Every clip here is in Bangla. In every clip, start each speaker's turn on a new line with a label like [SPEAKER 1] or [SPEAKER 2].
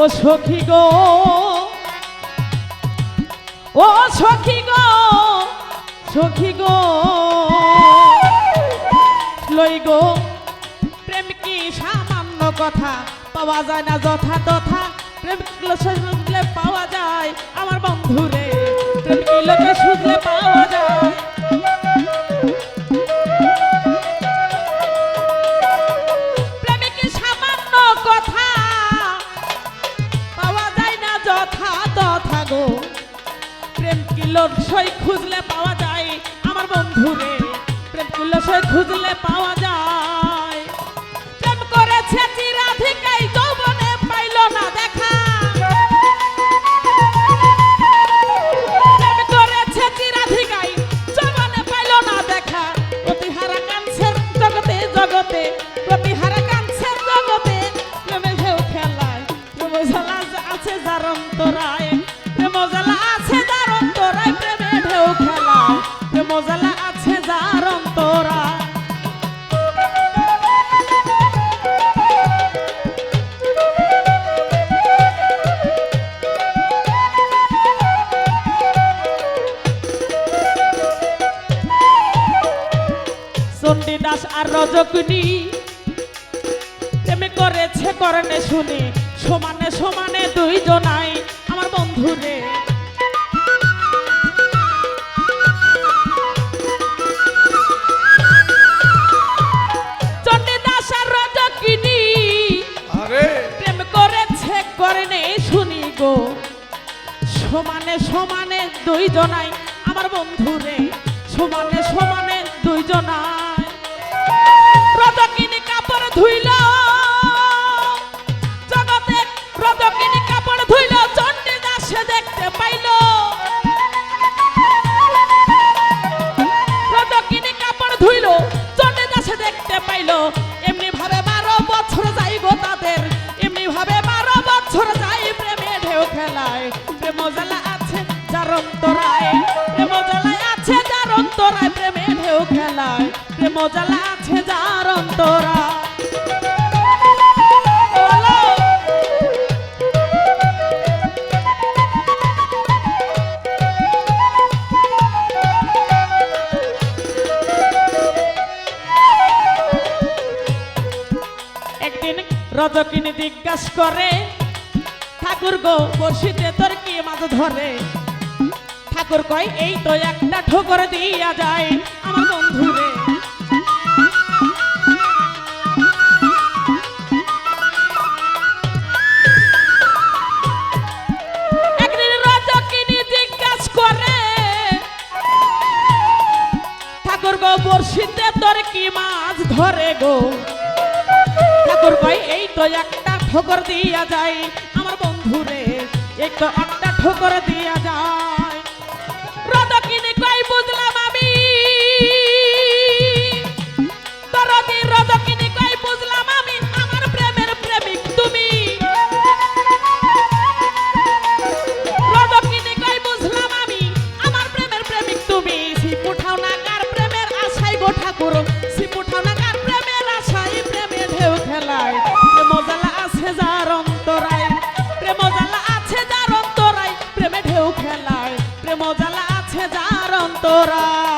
[SPEAKER 1] ও সখী গো। ও সখী গো সখী গো। লই গো, প্রেম কি সামান্য কথা? পাওয়া যায় না যথা তথা। প্রেম শুনলে পাওয়া যায়? আমার বন্ধুরে, প্রেম কি লোকে শুনলে সই খুঁজলে পাওয়া যায়। আমার বন্ধুরে প্রেম খুঁজলে পাওয়া যায়। প্রেম করেছে না না দেখা। প্রতিহারা কাঞ্চের জগতে জগতে, প্রতিহারা জগতে। খেলায় প্রেম আছে যার অন্তরায়। রজকিনী প্রেমে করেছে করণে শুনে। সমানে সমানে আমার রজকিনী।
[SPEAKER 2] আরে।
[SPEAKER 1] প্রেম করেছে করণে শুনি গো। সমানে সমানে দুইজনাই আমার বন্ধুরে। সমানে সমানে দুইজনাই রজকিনী কাপড় ধুইল। জগতে কাপড় ধুইল পাইল। রজকিনী কাপড় ধুইল এমনি ভাবে বারো বছর যাই তাদের, এমনি বছর যাই প্রেমে ঢেউ খেলায়। প্রেম জ্বালা আছে যার অন্তরায়, প্রেম জ্বালায় আছে যার অন্তরায়, প্রেমে ঢেউ খেলায়। প্রেম জ্বালা বলো। একদিন রজকিনী জিজ্ঞাস করে, ঠাকুর গো বর্ষিতে তোর কি মাছ ধরে ঠাকুর কয়, এই তো একটা ঠোকর দিয়া যায়, আমার বন্ধুরে মাছ ধরে গো। ঠাকুর ভাই, এই তো একটা ঠোকর দিয়া যায়। আমার বন্ধুরে, এই তো একটা ঠোকর দিয়া যায়। রদকিনী কয় বুঝলাম খেলায় প্রেম জ্বালা আছে যার অন্তরায়। প্রেম জ্বালা আছে যার অন্তরায়। প্রেমে ঢেউ প্রেম জ্বালা আছে যার অন্তরায়।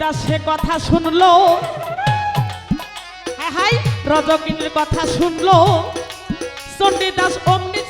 [SPEAKER 1] চণ্ডীদাস সে কথা শুনলো। হ্যাঁ হাই, রজকিনীর কথা শুনলো। চণ্ডীদাস অমনি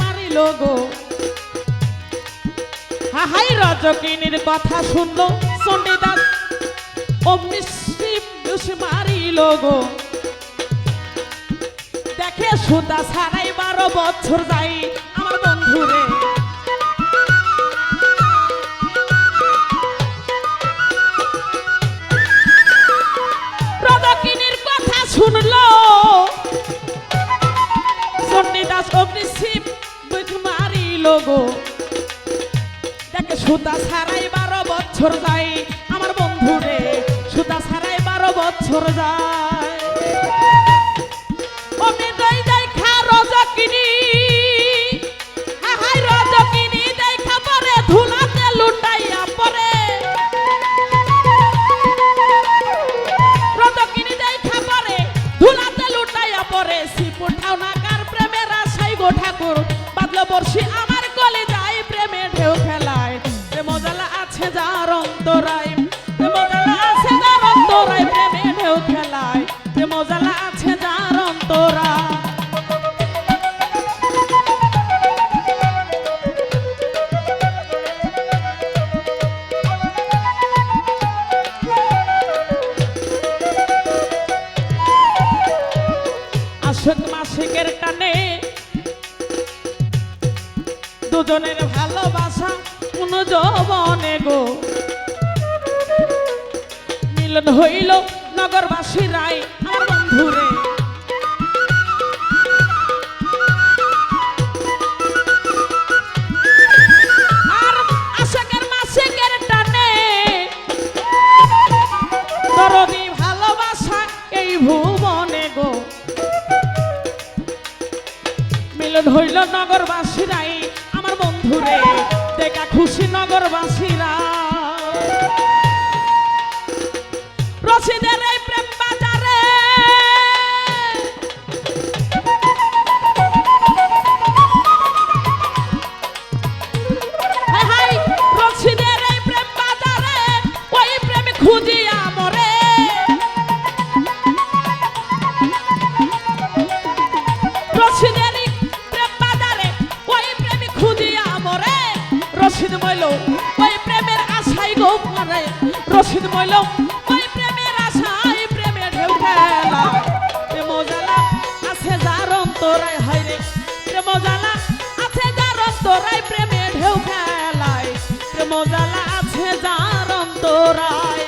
[SPEAKER 1] মারিল গো। হাহাই রজকিনীর কথা শুনলো। চণ্ডীদাস অমনি মারিল গো। দেখে সুতা ছাড়াই বারো বছর যাই আমার বন্ধুরে। সুতা ছাড়াই বারো বছর যাই আমার বন্ধু রে সুতা ছাড়াই বারো বছর অমনি দুজনের ভালোবাসা কোন যৌবনে গো। মিলন হইল নগরবাসী রায় আমার বন্ধুরে। নগরবাসীরা রশিদ বইল ওই প্রেমের প্রেমে ঢেউ খেলা। প্রেম জ্বালা আছে যার অন্তরায়, হায় রে। প্রেম জ্বালা আছে যার অন্তরায় প্রেমে ঢেউ খেলায়। প্রেম জ্বালা আছে যার অন্তরায়।